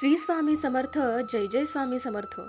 श्री स्वामी समर्थ जय जय स्वामी समर्थ.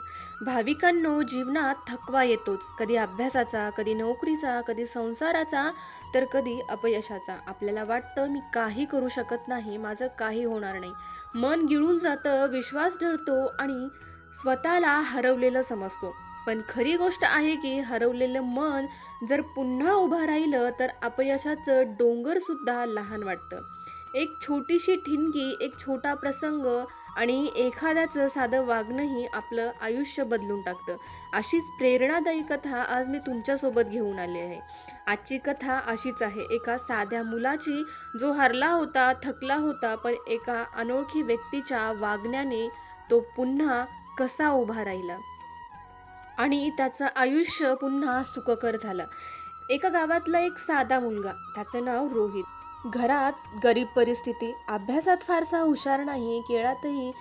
भाविकांनो जीवनात थकवा येतोच. कधी अभ्यासाचा कधी नोकरीचा कधी संसाराचा तर कधी अपयशाचा. आपल्याला वाटतं मी काही करू शकत नाही माझं काही होणार नाही. मन गिळून जातं विश्वास ढळतो आणि स्वतःला हरवलेलं समजतो. पण खरी गोष्ट आहे की हरवलेलं मन जर पुन्हा उभं राहिलं तर अपयशाचं डोंगरसुद्धा लहान वाटतं. एक छोटीशी ठिणगी एक छोटा प्रसंग आणि एखाद्याचं साधं वागणंही आपलं आयुष्य बदलून टाकतं. अशीच प्रेरणादायी कथा आज मी तुमच्यासोबत घेऊन आली आहे. आजची कथा अशीच आहे. एका साध्या मुलाची जो हरला होता थकला होता पण एका अनोळखी व्यक्तीच्या वागण्याने तो पुन्हा कसा उभा राहिला? आणि त्याचं आयुष्य पुन्हा सुखकर झालं. एका गावातला एक साधा मुलगा त्याचं नाव रोहित. घरात गरीब परिस्थिती अभ्यासात फारसा हुशार नाही केळातही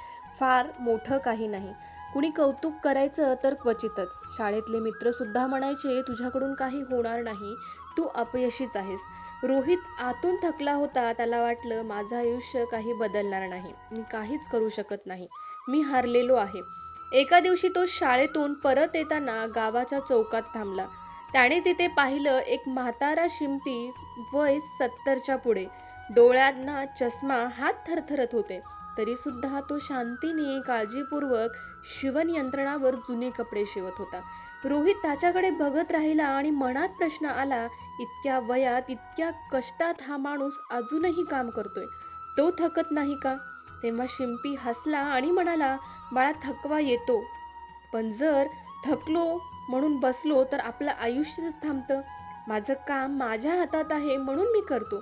फार मोठं काही नाही. कुणी कौतुक करायचं तर क्वचितच. शाळेतले मित्रसुद्धा म्हणायचे तुझ्याकडून काही होणार नाही तू अपयशीच आहेस. रोहित आतून थकला होता. त्याला वाटलं माझं आयुष्य काही बदलणार नाही. मी काहीच करू शकत नाही. मी हारलेलो आहे. एका दिवशी तो शाळेतून परत येताना गावाच्या चौकात थांबला. त्याने तिथे पाहिलं एक म्हातारा शिंपी वय सत्तरच्या पुढे. डोळ्यांना चष्मा हात थरथरत होते. तरीसुद्धा तो शांतीने काळजीपूर्वक शिवण यंत्रणावर जुने कपडे शिवत होता. रोहित त्याच्याकडे बघत राहिला आणि मनात प्रश्न आला इतक्या वयात इतक्या कष्टात हा माणूस अजूनही काम करतोय. तो थकत नाही का? तेव्हा शिंपी हसला आणि म्हणाला बाळा थकवा येतो. पण जर थकलो म्हणून बसलो तर आपलं आयुष्यच थांबतं. माझं काम माझ्या हातात आहे म्हणून मी करतो.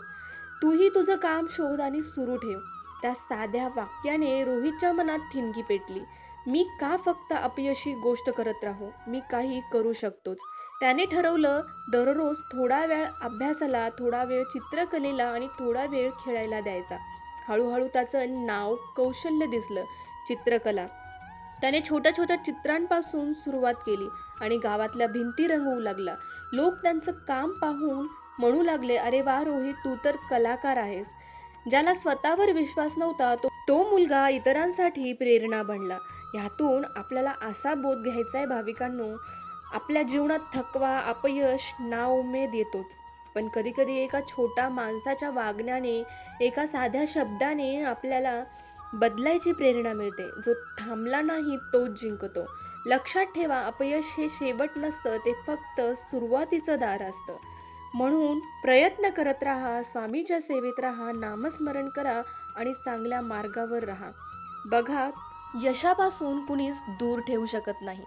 तूही तुझं काम शोध आणि सुरू ठेव. त्या साध्या वाक्याने रोहितच्या मनात ठिणगी पेटली. मी का फक्त अपयशी गोष्ट करत राहू? मी काही करू शकतोच. त्याने ठरवलं दररोज थोडा वेळ अभ्यासाला थोडा वेळ चित्रकलेला आणि थोडा वेळ खेळायला द्यायचा. हळूहळू त्याचं नाव कौशल्य दिसलं. चित्रकला. त्याने छोट्या छोट्या चित्रांपासून सुरुवात केली आणि गावातल्या भिंती रंगवू लागला. लोक त्यांचं काम पाहून म्हणू लागले अरे वा रोहित तू तर कलाकार आहेस. ज्याला स्वतःवर विश्वास नव्हता तो तो मुलगा इतरांसाठी प्रेरणा बनला. ह्यातून आपल्याला असा बोध घ्यायचा आहे भाविकांनो आपल्या जीवनात थकवा अपयश नाउमेद येतोच. पण कधी कधी एका छोट्या माणसाच्या वागण्याने एका साध्या शब्दाने आपल्याला बदलायची प्रेरणा मिळते. जो थांबला नाही तोच जिंकतो. लक्षात ठेवा अपयश हे शेवट नसतं ते फक्त सुरुवातीचं दार असतं. म्हणून प्रयत्न करत राहा स्वामीच्या सेवेत राहा नामस्मरण करा आणि चांगल्या मार्गावर राहा. बघा यशापासून कुणीच दूर ठेवू शकत नाही.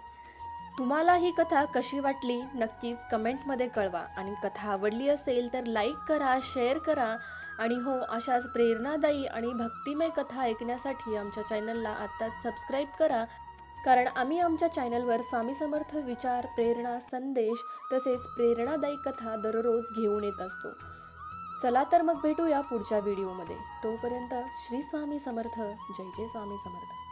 तुम्हाला ही कथा कशी वाटली नक्कीच कमेंटमध्ये कळवा. आणि कथा आवडली असेल तर लाईक करा शेअर करा. आणि हो अशाच प्रेरणादायी आणि भक्तिमय कथा ऐकण्यासाठी आमच्या चॅनलला आत्ताच सबस्क्राईब करा. कारण आम्ही आमच्या चॅनलवर स्वामी समर्थ विचार प्रेरणा संदेश तसेच प्रेरणादायी कथा दररोज घेऊन येत असतो. चला तर मग भेटूया पुढच्या व्हिडिओमध्ये. तोपर्यंत श्री स्वामी समर्थ. जय जय स्वामी समर्थ.